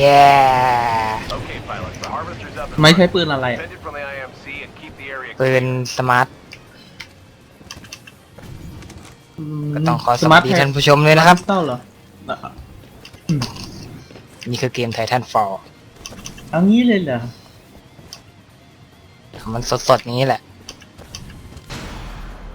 ย่ไม่ใช่ปืนอะไร ปืน สมาร์ท ก็ต้องขอสวัสดีท่านผู้ชมเลยนะครับเต้าเหรอนี่คือเกมไททันฟอลเอางี้เลยเหรอ มันสดๆนี้แหละ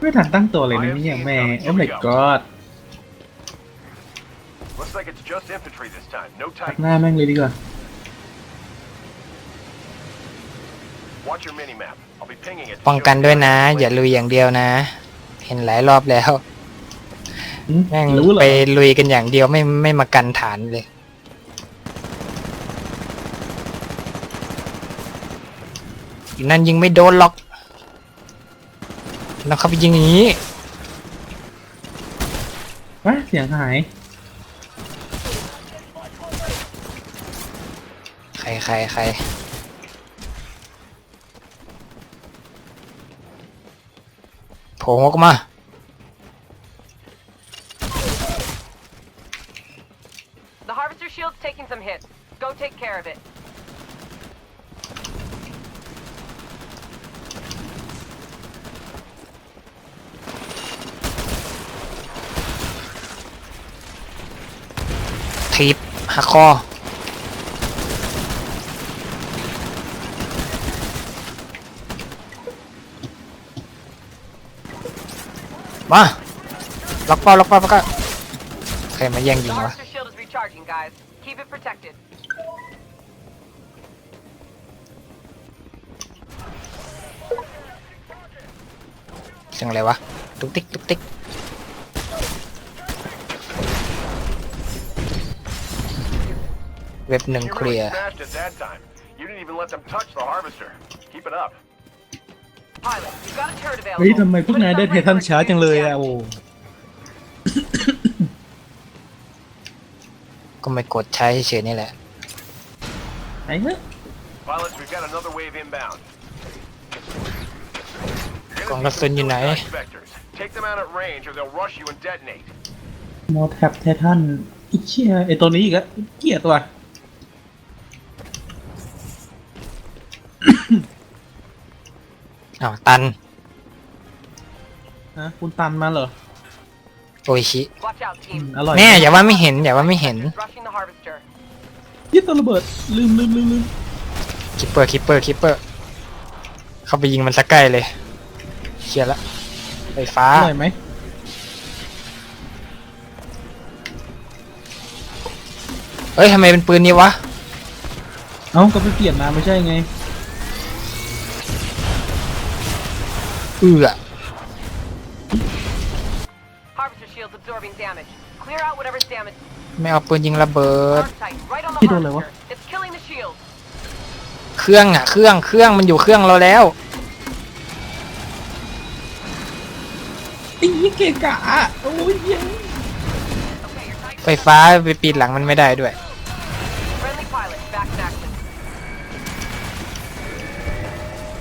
ไม่ทันตั้งตัวเลยนะเนี่ยแม่โอ้ my god like it's just infantry this time. No ตัด tight. หน้าแม่งเลยดีกว่า Watch your mini map. I'll be pinging it. ป้องกันด้วยนะ อย่าลุยอย่างเดียวนะ เห็นหลายรอบแล้วแม่งไปลุยกันอย่างเดียวไม่ไม่มากันฐานเลยนั่นยิงไม่โดนหรอก แล้วเขาไปยิงอย่างนี้วะเสียงหายครใครใครโผล่กมาทีบหักคอมาล็อกเป้าล็อกเป้าพะกะโอเคมาแย่งยิงวะยังไงวะ ตุ๊กติ๊กตุ๊กติ๊กเว็บหนึ่งเคลียร์เฮ้ยทำไมพวกนายได้เททันช้าจังเลยอะโอ้ก็ไม่กดใช้เฉยๆนี่แหละไอ้เนี่ยกล่องกระสุนอยู่ไหนมอแท็บเททันไอ้เชี่ยไอ้ตัวนี้อีกอะอเกียตัวอ้าวตันนะคุณตันมาเหรอโอ้ยชิแอมร่อยแ่อย่าว่าไม่เห็นอย่าว่าไม่เห็นยึดตระเบิดลืมลืมลืมลืมคิปเปอร์คิปเปอร์คิปเปอร์เข้าไปยิงมันสักใกล้เลยเคลียร์ละไฟฟ้าอร่อยไหมเอ้ยทำไมเป็นปืนนี้วะเอ้าก็ไปเปลี่ยนมาไม่ใช่ไงไม่เอาปืนยิงระเบิดที่โดนเลยวะเครื่องอะเครื่องเครื่องมันอยู่เครื่องเราแล้วตีเกะกะโอ้ยไฟฟ้าไปปีนหลังมันไม่ได้ด้วย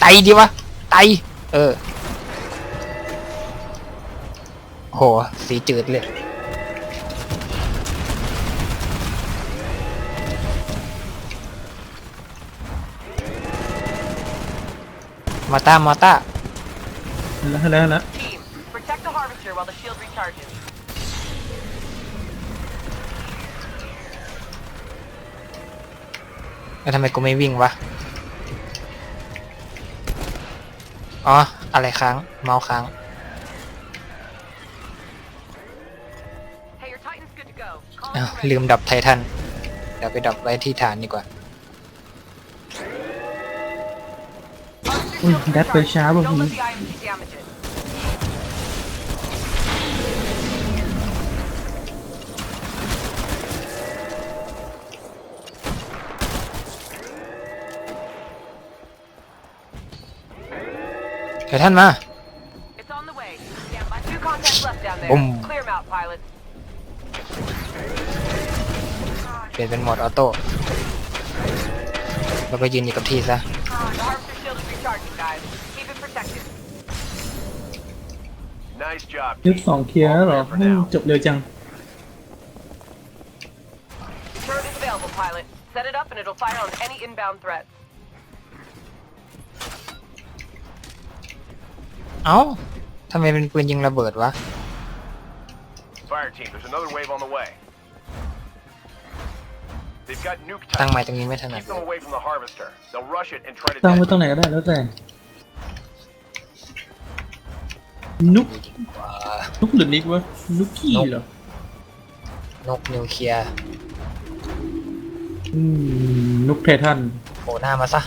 ไตดีวะไตเออหสีจืดเลยมาตามาตาเฮ้ยเฮ้ยเฮ้ยแล้วทำไมกูไม่วิ่งวะ อ๋อ อะไรค้างเมาค้างอาลืมดับไททันเดี๋ยวไปดับไว้ที่ฐานดีกว่าอุ้ยดับไปช้าบ่ที่ไททันมาบุ้มปลี่ยนเป็นโหมดออโต้แล้วก็ยืนอยู่กับที่ซะยึดสองเคลียร์แล้วเหรอจบเลยจัง เอา้าทำไมเป็นปืนยิงระเบิดวะตั้งไม้ตรงนี้ไม่ถนัดตั้งไว้ตรงไหนก็ได้แล้วแต่นุกดนุกหรือนิกวะนุกกี้เหรอนกนิวเคลียร์นุกเททันโหน้ามาซะ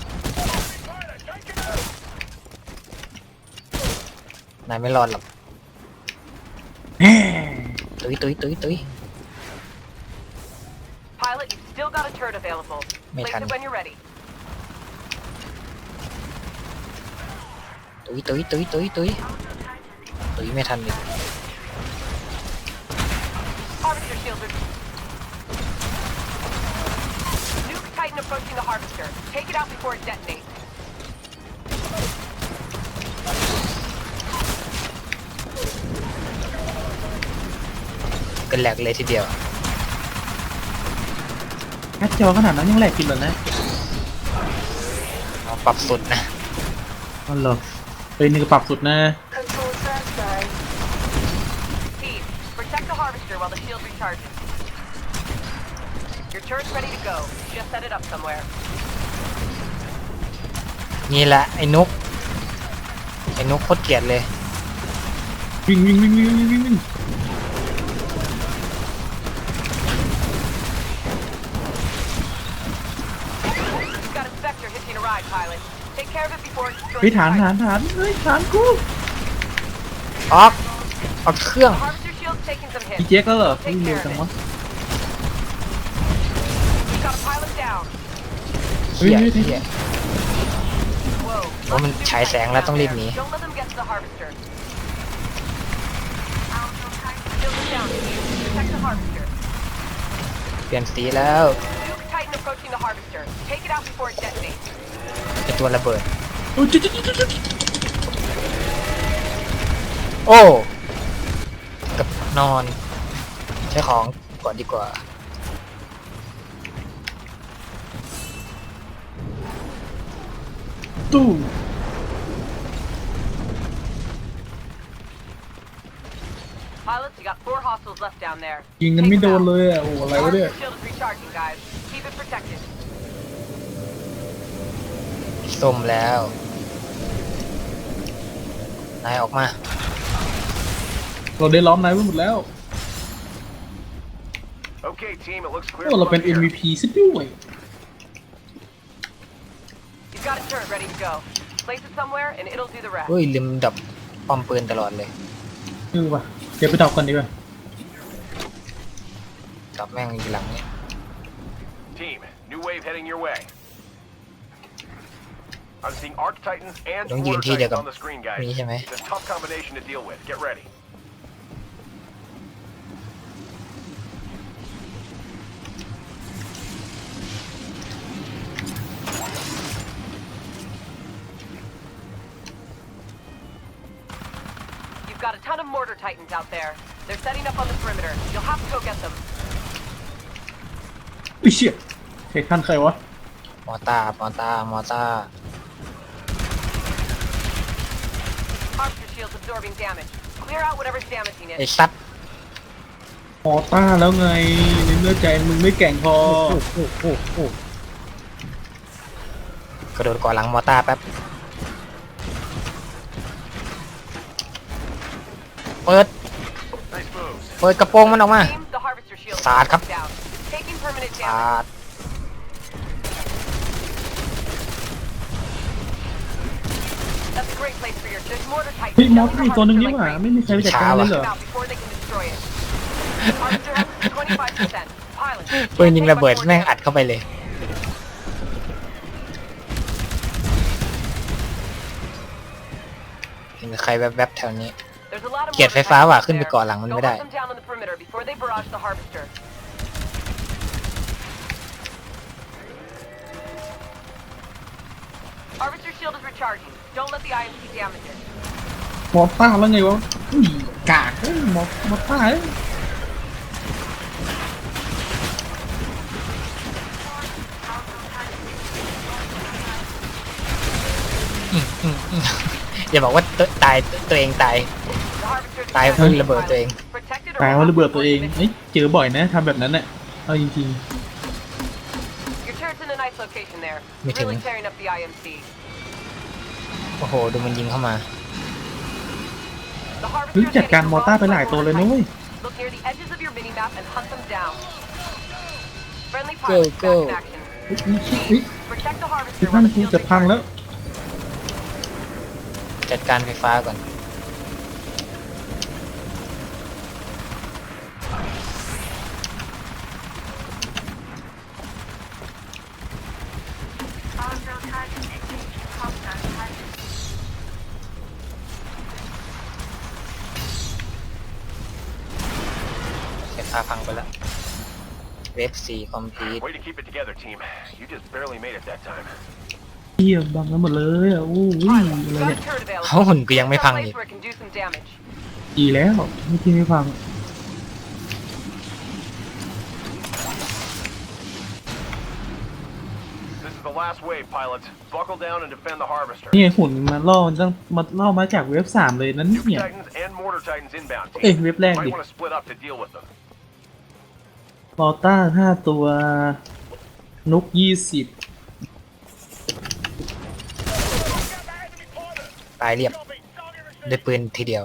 นายไม่รอดหรอกตุ้ยตุ้ยตุ้ยตุ้ย turret available. Place it when you're ready. ตุ้ยตุ้ยตุ้ยตุ้ยตุ้ยตุ้ยไม่ทันอีก Nuke Titan approaching the harvester. Take it out before it detonates. งัดจอขนาดนั้นยังแหลกกินเลยนะปรับสุดนะก็เหลอเป็นนี่ก็ปรับสุดนะนี่แหละไอ้นุกไอ้นุกโคตรเกลียดเลย วิ่งวิ่งวิ่งวิ่งวิ่งวิ่งพี่ฐานฐานฐานเฮ้ยฐานกูออกออกเครื่องอีเจ๊ก็เหรอพี่เหนือยจังวะเฮ้ยเฮ้ยว่ามันฉายแสงแล้วต้องรีบหนีเปลี่ยนสีแล้ว Titan approaching the harvester. Take it out before it detonates. ไอตัวระเบิดโอ้กับนอนใช้ของก่อนดีกว่าตู้ยิงกันไม่โดนเลยอ่ะโอ้อะไรวะเนี่ย oh, oh! ah. oh, Shield is recharging, guys. ส้มแล้ว นายออกมาเราได้ล้อมนายไว้หมดแล้วโอเค ทีมเราเป็น MVP สิด้วยเฮ้ยลืมดับปอมปืนตลอดเลยดูป่ะเดี๋ยวไปดับกันดีกว่า ดับแม่งอีกหลังเนี่ย Team, new wave heading your way. I'm seeing Arc Titans and ต้องยืน Titans on the screen, guys. ใช่ไหม It's a tough combination to deal with. Get ready. You've got a ton of mortar titans out there. They're setting up on the perimeter. You'll have to go get them. ไอ้เชี่ยเทคท่านใครวะมอตามอตามอตาไอ้ซัดมอตาแล้วไงในเมื่อใจมึงไม่แก่งพอกระโดดก่อนหลังมอตาแป๊บ เปิดเปิดกระโปรงมันออกมาสาดครับสาดพี่มอสมีตัวนึงนี่หว่าไม่มีใครไปจัดการเลยเหรอเพื่อนยิงระเบิดแม่งอัดเข้าไปเลยเห็นใครแวบๆแถวนี้ เกียดไฟฟ้าว่ะขึ้นไปก่อหลังมันไม่ได้หมดต้าแล้วไงวะอุ้ยกากเอ้ยมดหมดตาเอ้ยอย่าบอกว่าตตายตัวเองตายตายเพราะระเบิดตัวเองตายว่าระเบิดตัวเองเอ้ยเจอบ่อยนะทำแบบนั้นแหละเอาจริงๆ l o c a t i โอ้โหดูมันยิงเข้ามาเฮ้ยจัดการมอต้าไปหลายตัวเลยนุ้ยเกิดเกิดอุ๊ยอุ๊ยอุ๊ยนั่นคือจะพังแล้วจัดการไฟฟ้าก่อนเก็บตวฟสี่คอมพีท Way to เยี่ยมบังแล้วหมดเลยอ่ะโอ้ยอะไรเนี่ยเขาหุ่นกูยังไม่พังอีกดีแล้วไม่ที่ไม่พัง a l r i g h pilots, buckle down and defend the harvester. นี่หุ่นมาล่อมันต้องมาล่อมาจากเว็บสามเลย นั่นเนี่ยเอ้ยเว็บแรกดิมอต้า5ตัว นุก20ตายเรียบด้วยปืนทีเดียว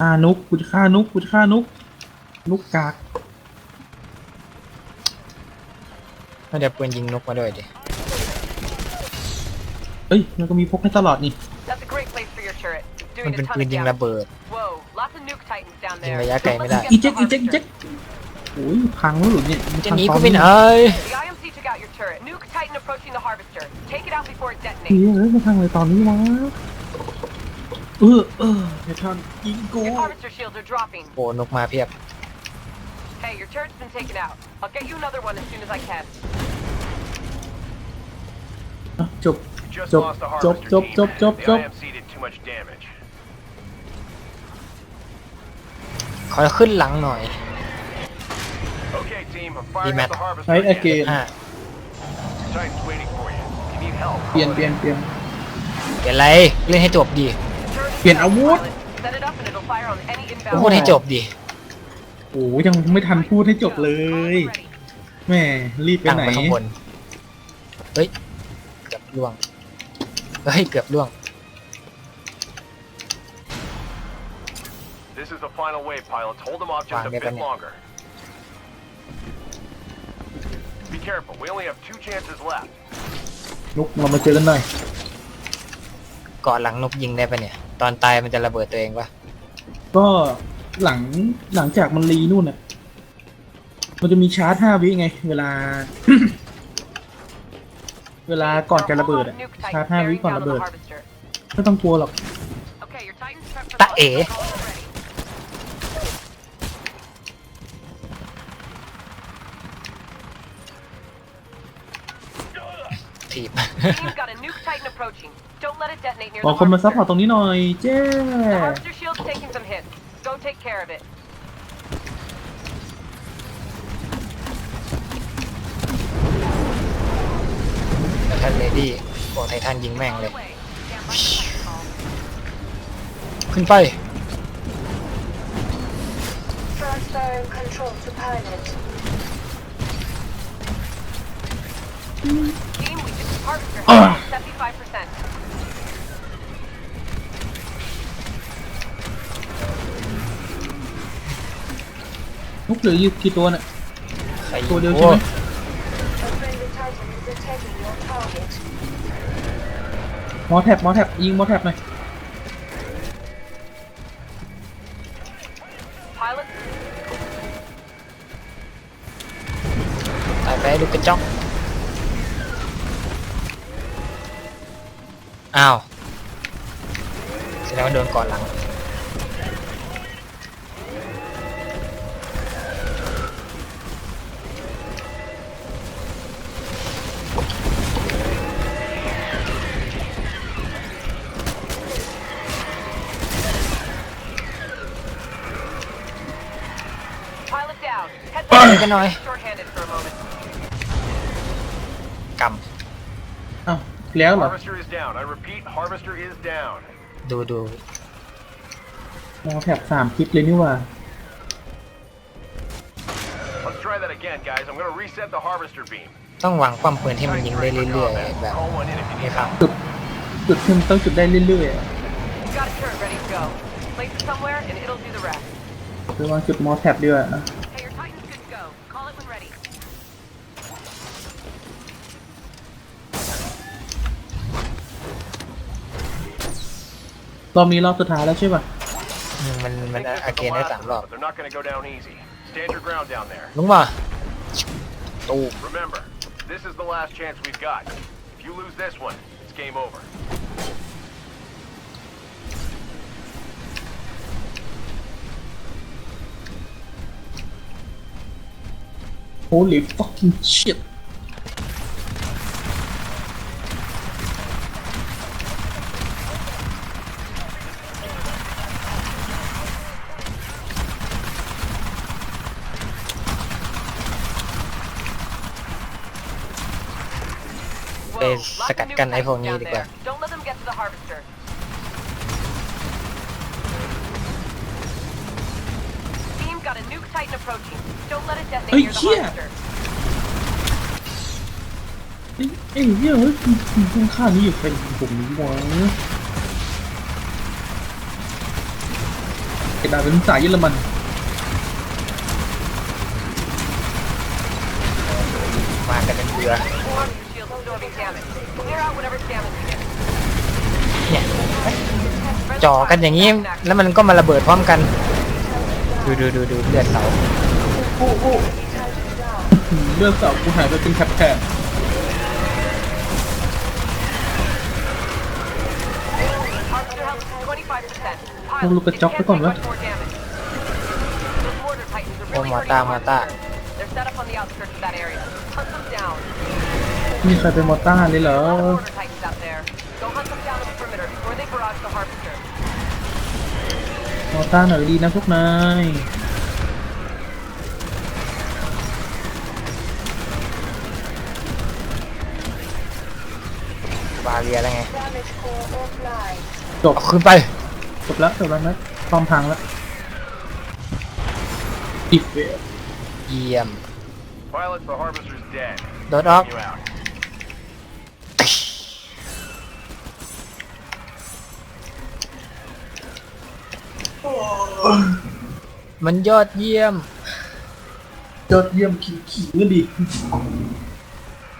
อ่านุกขุดฆ่านุกขุดฆ่านุกนุกกากเราจะปืนยิงนกมาด้วยดิเฮ้ยมันก็มีพกให้ตลอดนี่ มันเป็นปืนยิงระเบิดยิงระยะไกลไม่ได้ อีเจ๊กอีเจ๊กอีเจ๊กโอ้ยพังเล้นี่ยจะหนีก็ไม่ได้เฮ้ยมาพังเลยตอนนี้นะเออเออเดี๋ยวท่านยิงกูโอ้นกมาเพียบ I'll get you another one as soon as I can. อ่ะจบ We Just Chop, lost a chop, harvester chop, team. chop, chop, the chop. IMC did too much damage. ขอขึ้นหลังหน่อย Okay, team, I'm firing up Demat. the harvester. ไอ้อ again. เกนอ่า Titan's waiting for you. If You need help. เปลี่ยน call เป it ลี่ยน in. เปลี่ยนเดี๋ยวไรเล่นให้จบดี Turn it Bien, down, Amor. Colin. Set it up and it'll fire on any inbound. พูดให้จบดีโอ้ยังไม่ทันพูดให้จบเลยแม่รีบไปไหนไปข้างบนเฮ้ยเกือบล่วงเฮ้ยเกือบล่วง This is the final wave, pilots. Hold them off just a bit longer. Be careful. We only have two chances left. นุกเรามาเจอกันหน่อยก่อนหลังนกยิงได้ปะเนี่ยตอนตายมันจะระเบิดตัวเองปะก็หลังหลังจากมันรีนู่นน่ะ มันจะมีชาร์จห้าวิไง เวลาเวลาก่อนจะระเบิดอะชาร์จห้าวิก่อนระเบิดไม่ต้องกลัวหรอกตะเอ๋ีบอกคนมาซัพพอร์ตตรงนี้หน่อย เจ้ take care of it. ท่านเลดี้บอก้ท่านยิงแม่งเลยขึ้นไปอนุกเหลือยี่กี่ตัวเน่ะใครตัวเดียวใช่ไหมมอแท็บมอแท็บยิงมอแท็บหน่อยตายไปดูกระจอกอ้าวแสดงว่าโดนก่อนหลังกันหน่อยกำเอ้าแล้วเหรอ ดูดูมาแผบสามคลิปเลยนี่ว่าต้องวางความเพื่อนให้มันยิงได้เรื่อยๆแบบนี้ครับจุดจุดขึ้นต้องจุดได้เรื่อยๆคือวางจุดมอแท็บด้วยนะรอบนี้รอบสุดท้ายแล้วใช่ป่ะมมันมันอาเกนได้สามรอบลุงมาตู Remember, this is the last chance we've got. If you lose this one, it's game over. fucking shit สกัดกันไอ้พวกนี้ดีกว่าเฮ้ยเชี่ยเอ้เหี้ยเฮ้ยคุณข้านี้อยู่เป็นผมนี้วะเอ้ดาเป็นสายเยอรมันมากันเป็นเรือเนี่ยจ่อกันอย่างนี้แล้วมันก็มาระเบิดพร้อมกันดูดูดูดูเลือดเสาโอ้โเลือดเสากูหายไปเป็นแคบแคบต้องลุกกระจกไปก่อนวะโอ้มาตามาตามีใครเป็นมอต้านี่เหรอมอต้าหน่อยดีนะพวกนายบาเรียแล้วไงจบขึ้นไปจบแล้วจบแล้วนะพร้อมพังแล้วอีกเเยี่ยม โดดออกมันยอดเยี่ยม ยอดเยี่ยมขิงขิดนั่นดิ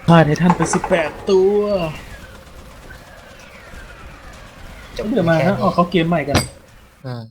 ฆ่า้ท่านไปสิบแปดตัวจะเดือมาฮะอ๋อเขาเกมใหม่กัน อ่า